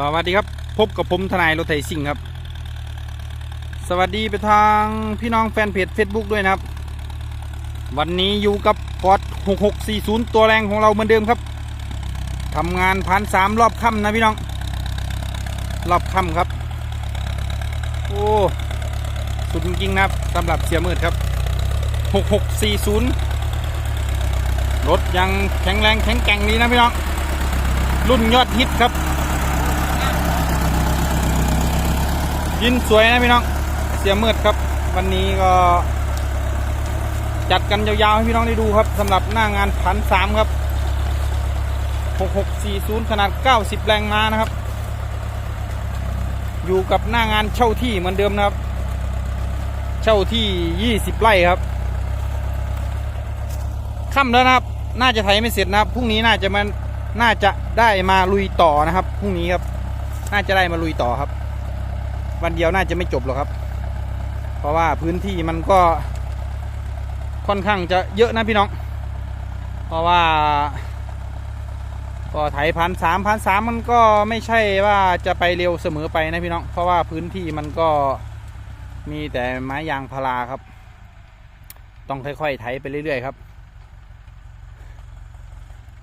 สวัสดีครับ พบกับผมทนายรถไถซิ่งครับ สวัสดีไปทางพี่น้องแฟนเพจ Facebook ด้วยนะครับ วันนี้อยู่กับฟอร์ด6640 ตัวแรงของเราเหมือนเดิมครับทำงานพันสามรอบค่ำนะพี่น้อง รอบค่ำครับ โอ้สุดจริงนะครับสำหรับเสียมืดครับ 6640 รถยังแข็งแรงแข็งแกร่งดีนะพี่น้อง รุ่นยอดฮิตครับ ยินสวยนะพี่น้อง เสียมืดครับ วันนี้ก็จัดกันยาวๆให้พี่น้องได้ดูครับสำหรับหน้างานพันสามครับ 6640 ขนาด 90 แรงม้านะครับ อยู่กับหน้างานเช่าที่เหมือนเดิมนะครับ เช่าที่ 20 ไร่ครับค่ำแล้วนะครับ น่าจะไถไม่เสร็จนะครับพรุ่งนี้น่าจะมันน่าจะได้มาลุยต่อนะครับพรุ่งนี้ครับ น่าจะได้มาลุยต่อครับ วันเดียวน่าจะไม่จบหรอกครับ เพราะว่าพื้นที่มันก็ค่อนข้างจะเยอะนะพี่น้อง เพราะว่าก็ไถพันสามพันสามมันก็ไม่ใช่ว่าจะไปเร็วเสมอไปนะพี่น้อง เพราะว่าพื้นที่มันก็มีแต่ไม้ยางพาราครับ ต้องค่อยๆไถไปเรื่อยๆครับ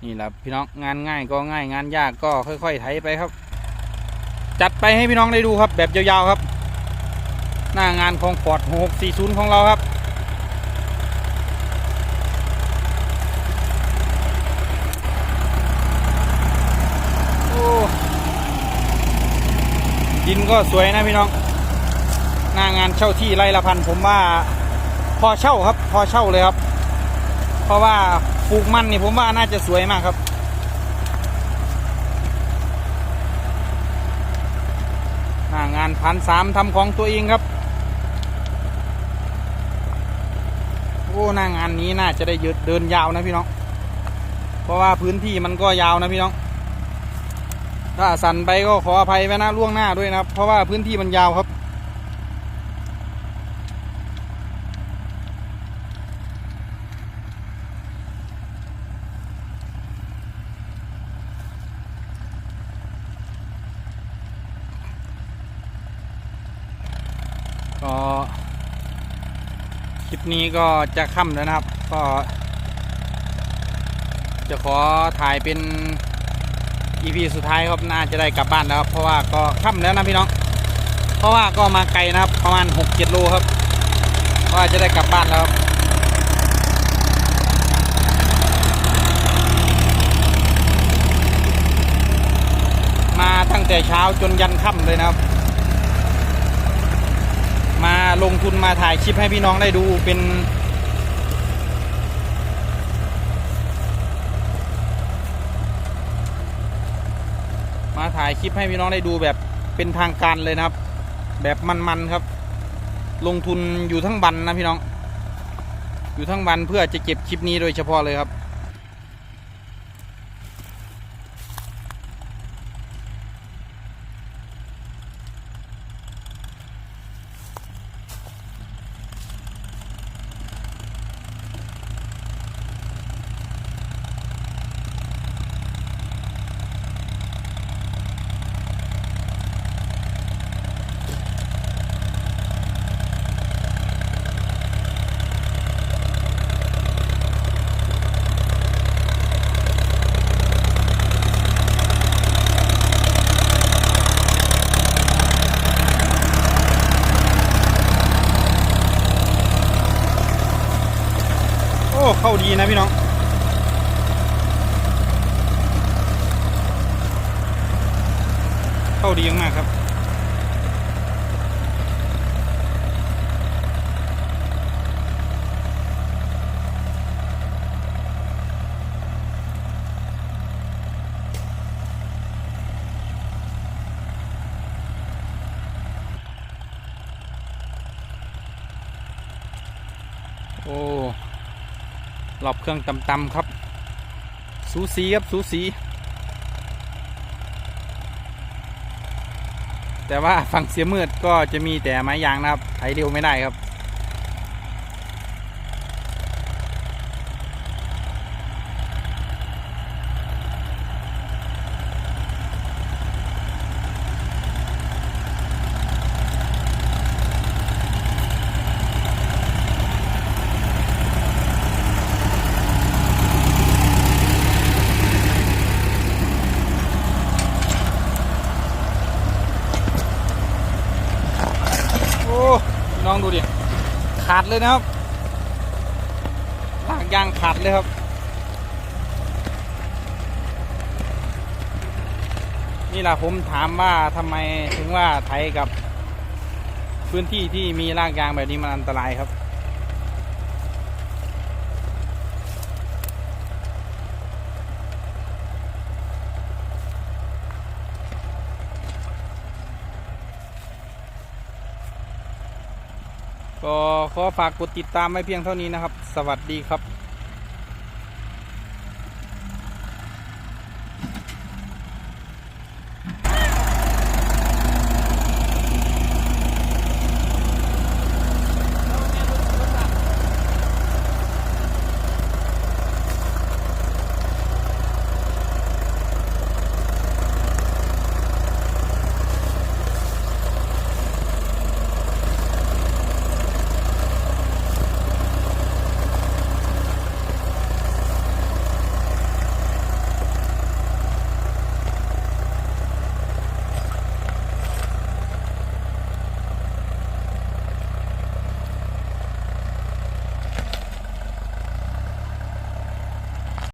นี่แหละพี่น้องงานง่ายก็ง่ายงานยากก็ค่อยๆไถไปครับ จัดไปให้พี่น้องได้ดูครับ แบบยาวๆครับ หน้างานของฟอร์ด640 ของเราครับ โอ้ดินก็สวยนะพี่น้อง หน้างานเช่าที่ไร่ละพันผมว่าพอเช่าครับ พอเช่าเลยครับ เพราะว่าปลูกมันนี่ผมว่าน่าจะสวยมากครับ หน้างานพันสามทำของตัวเองครับ โอ้หน้างานนี้น่าจะได้ยืดเดินยาวนะพี่น้อง เพราะว่าพื้นที่มันก็ยาวนะพี่น้อง ถ้าสั่นไปก็ขออภัยไว้นะล่วงหน้าด้วยนะครับ เพราะว่าพื้นที่มันยาวครับ ก็คลิปนี้ก็จะค่ำแล้วนะครับ ก็ จะขอถ่ายเป็น EP สุดท้ายครับน่าจะได้กลับบ้านแล้วครับ เพราะว่าก็ค่ำแล้วนะพี่น้อง เพราะว่าก็มาไกลนะครับ ประมาณ6-7โลครับก็จะได้กลับบ้านแล้วครับมาตั้งแต่เช้าจนยันค่ำเลยนะครับ มาลงทุนมาถ่ายคลิปให้พี่น้องได้ดูเป็นมาถ่ายคลิปให้พี่น้องได้ดูแบบเป็นทางการเลยนะครับ แบบมันๆครับ ลงทุนอยู่ทั้งบันนะพี่น้อง อยู่ทั้งบันเพื่อจะเก็บคลิปนี้โดยเฉพาะเลยครับ ดีนะพี่น้อง เข้าดีมากครับโอ้ รอบเครื่องต่ำๆครับ สูสีครับสูสี แต่ว่าฝั่งเสียมืดก็จะมีแต่ไม้ยางนะครับไถเร็วไม่ได้ครับ ขาดเลยนะครับลากยางขาดเลยครับนี่แหละผมถามว่าทำไมถึงว่าไทยกับพื้นที่ที่มีรากยางแบบนี้มันอันตรายครับ ก็ขอฝากกดติดตามไว้เพียงเท่านี้นะครับ สวัสดีครับ